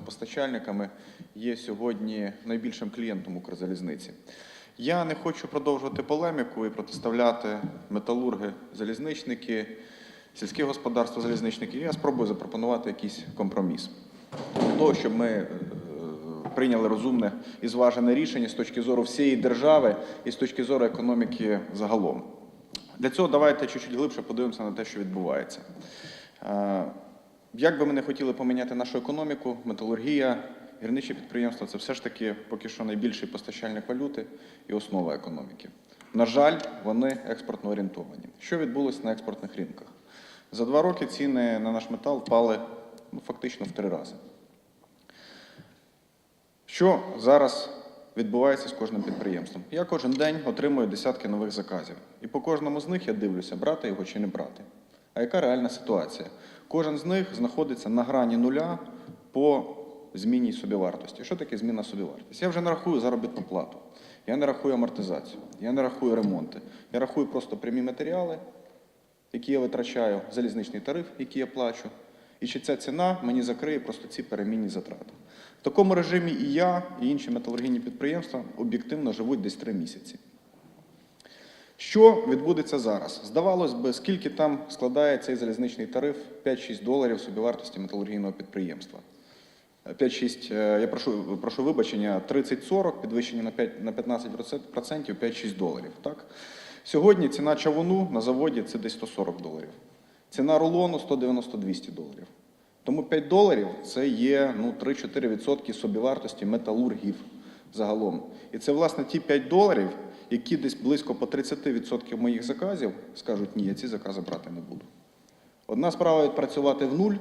постачальниками є сьогодні найбільшим клієнтом Укрзалізниці. Я не хочу продовжувати полеміку і протиставляти металурги, залізничники, сільське господарство, залізничники. Я спробую запропонувати якийсь компроміс. Для того, щоб ми е, прийняли розумне і зважене рішення з точки зору всієї держави і з точки зору економіки загалом. Для цього давайте чуть-чуть глибше подивимося на те, що відбувається. Як би ми не хотіли поміняти нашу економіку, металургія, гірничі підприємства це все ж таки поки що найбільший постачальник валюти і основа економіки. На жаль, вони експортно орієнтовані. Що відбулося на експортних ринках? За два роки ціни на наш метал впали ну, фактично в три рази. Що зараз відбувається з кожним підприємством? Я кожен день отримую десятки нових заказів. І по кожному з них я дивлюся, брати його чи не брати. А яка реальна ситуація? Кожен з них знаходиться на грані нуля по зміні собівартості. Що таке зміна собівартості? Я вже не рахую заробітну плату, я не рахую амортизацію, я не рахую ремонти. Я рахую просто прямі матеріали, які я витрачаю, залізничний тариф, який я плачу, і чи ця ціна мені закриє просто ці перемінні затрати. В такому режимі і я, і інші металургійні підприємства об'єктивно живуть десь три місяці. Що відбудеться зараз? Здавалось би, скільки там складає цей залізничний тариф 5-6 доларів собівартості металургійного підприємства. 5-6, е, я прошу, прошу вибачення, 30-40, підвищення на 5, на 15%, 5-6 доларів. Так? Сьогодні ціна чавуну на заводі це десь 140 доларів. Ціна рулону 190-200 доларів. Тому 5 доларів це є ну, 3-4% собівартості металургів загалом. І це, власне, ті 5 доларів, які десь близько по 30% моїх заказів скажуть, ні, я ці закази брати не буду. Одна справа відпрацювати в нуль,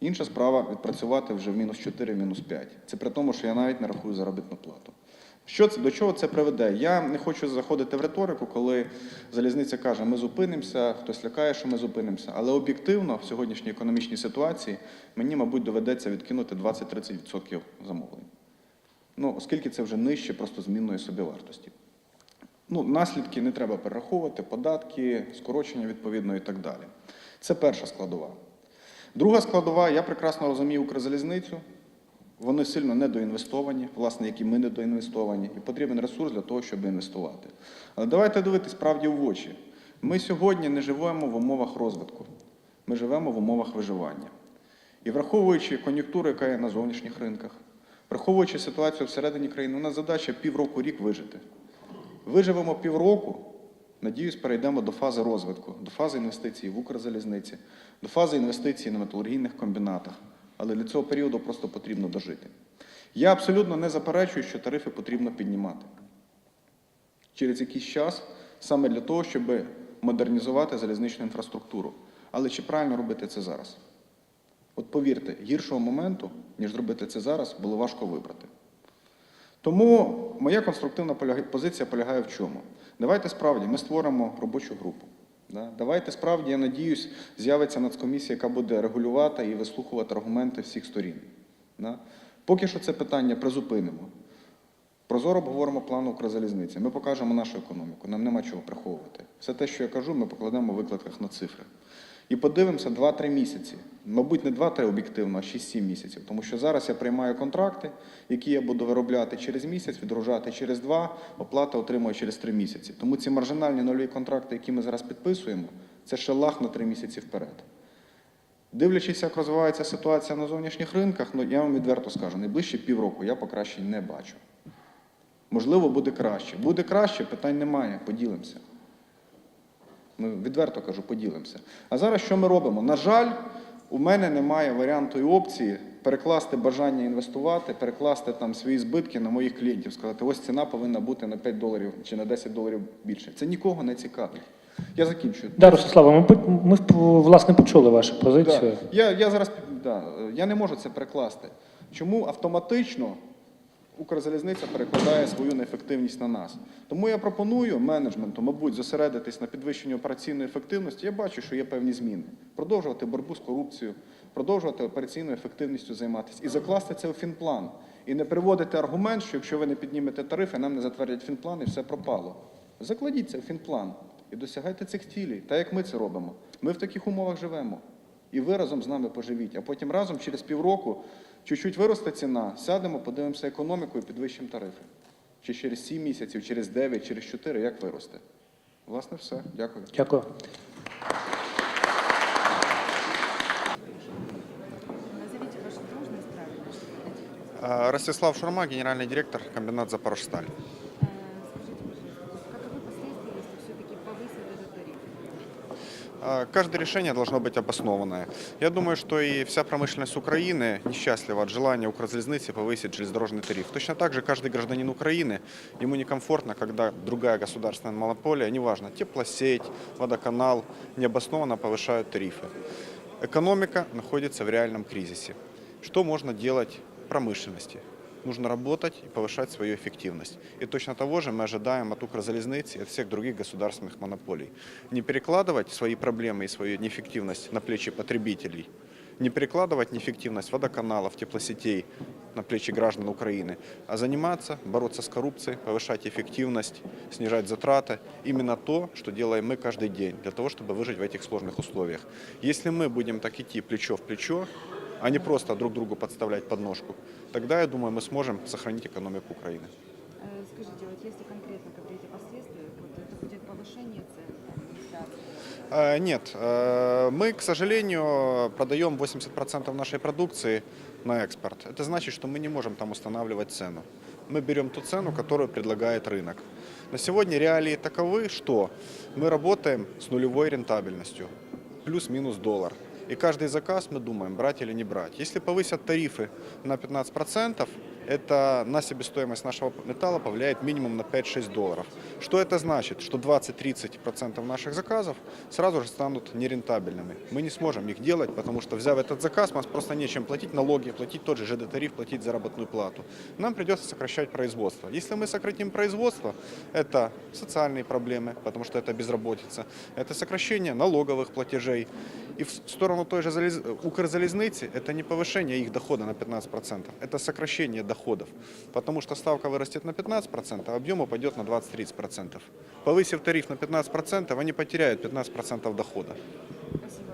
інша справа відпрацювати вже в мінус 4, мінус 5. Це при тому, що я навіть не рахую заробітну плату. Що це, до чого це приведе? Я не хочу заходити в риторику, коли залізниця каже, ми зупинимося, хтось лякає, що ми зупинимося. Але об'єктивно в сьогоднішній економічній ситуації мені, мабуть, доведеться відкинути 20-30% замовлень. Ну, оскільки це вже нижче просто змінної собівартості. Ну, наслідки не треба перераховувати, податки, скорочення відповідно і так далі. Це перша складова. Друга складова, я прекрасно розумію Укрзалізницю. Вони сильно недоінвестовані, власне, як і ми недоінвестовані, і потрібен ресурс для того, щоб інвестувати. Але давайте дивитись правді в очі. Ми сьогодні не живемо в умовах розвитку, ми живемо в умовах виживання. І враховуючи кон'юнктуру, яка є на зовнішніх ринках, враховуючи ситуацію всередині країни, у нас задача півроку рік вижити. Виживемо півроку, надіюсь, перейдемо до фази розвитку, до фази інвестицій в Укрзалізниці, до фази інвестицій на металургійних комбінатах. Але для цього періоду просто потрібно дожити. Я абсолютно не заперечую, що тарифи потрібно піднімати через якийсь час, саме для того, щоб модернізувати залізничну інфраструктуру. Але чи правильно робити це зараз? От повірте, гіршого моменту, ніж зробити це зараз, було важко вибрати. Тому моя конструктивна позиція полягає в чому? Давайте справді ми створимо робочу групу. Да? Давайте справді, я надіюсь, з'явиться нацкомісія, яка буде регулювати і вислухувати аргументи всіх сторін. Поки що це питання призупинимо. Прозоро обговоримо план Укрзалізниці. Ми покажемо нашу економіку, нам нема чого приховувати. Все те, що я кажу, ми покладемо в викладках на цифри. І подивимося 2-3 місяці. Мабуть, не 2-3 об'єктивно, а 6-7 місяців. Тому що зараз я приймаю контракти, які я буду виробляти через місяць, відгружати через 2, оплата отримую через 3 місяці. Тому ці маржинальні нульові контракти, які ми зараз підписуємо, це ще лах на 3 місяці вперед. Дивлячись, як розвивається ситуація на зовнішніх ринках, ну я вам відверто скажу, найближчі півроку я покращень не бачу. Можливо, буде краще. Буде краще, питань немає, поділимося. Ну, відверто кажу, поділимося. А зараз що ми робимо? На жаль, у мене немає варіанту і опції перекласти бажання інвестувати, перекласти там свої збитки на моїх клієнтів, сказати, ось ціна повинна бути на 5 доларів чи на 10 доларів більше. Це нікого не цікавить. Я закінчую. Да, Ростислава, ми, ми власне почули вашу позицію. Да. Я, я зараз да, я не можу це перекласти. Чому автоматично Укрзалізниця перекладає свою неефективність на нас? Тому я пропоную менеджменту, мабуть, зосередитись на підвищенні операційної ефективності. Я бачу, що є певні зміни. Продовжувати боротьбу з корупцією, продовжувати операційною ефективністю займатися і закласти це у фінплан. І не приводити аргумент, що якщо ви не піднімете тарифи, нам не затвердять фінплан і все пропало. Закладіть це в фінплан і досягайте цих цілей, так як ми це робимо. Ми в таких умовах живемо. І ви разом з нами поживіть, а потім разом через півроку Чуть-чуть виросте ціна, сядемо, подивимося економіку і підвищимо тарифи. Чи через 7 місяців, через 9, через 4, як виросте. Власне, все. Дякую. Дякую. А, Ростислав Шурма, генеральный директор комбинат «Запорожсталь». Каждое решение должно быть обоснованное. Я думаю, что и вся промышленность Украины несчастлива от желания Укрзалезницы повысить железнодорожный тариф. Точно так же каждый гражданин Украины, ему некомфортно, когда другая государственная монополия, неважно, теплосеть, водоканал, необоснованно повышают тарифы. Экономика находится в реальном кризисе. Что можно делать промышленности? Нужно работать и повышать свою эффективность. И точно того же мы ожидаем от Укрзалезницы и от всех других государственных монополий. Не перекладывать свои проблемы и свою неэффективность на плечи потребителей, не перекладывать неэффективность водоканалов, теплосетей на плечи граждан Украины, а заниматься, бороться с коррупцией, повышать эффективность, снижать затраты. Именно то, что делаем мы каждый день, для того, чтобы выжить в этих сложных условиях. Если мы будем так идти плечо в плечо, а не просто друг другу подставлять подножку, тогда, я думаю, мы сможем сохранить экономику Украины. Э, Скажите, вот если конкретно говорить о последствиях, вот это будет повышение цен? Э, Нет, э, мы, к сожалению, продаем 80% нашей продукции на экспорт. Это значит, что мы не можем там устанавливать цену. Мы берем ту цену, которую предлагает рынок. На сегодня реалии таковы, что мы работаем с нулевой рентабельностью, плюс-минус доллар. И каждый заказ мы думаем, брать или не брать. Если повысят тарифы на 15%, это на себестоимость нашего металла повлияет минимум на 5-6 долларов. Что это значит? Что 20-30% наших заказов сразу же станут нерентабельными. Мы не сможем их делать, потому что взяв этот заказ, у нас просто нечем платить налоги, платить тот же ЖД-тариф, платить заработную плату. Нам придется сокращать производство. Если мы сократим производство, это социальные проблемы, потому что это безработица, это сокращение налоговых платежей. И в сторону той же залез... Укрзалезницы это не повышение их дохода на 15%, это сокращение доходов, потому что ставка вырастет на 15%, а объем упадет на 20-30%. Повысив тариф на 15%, они потеряют 15% дохода. Спасибо.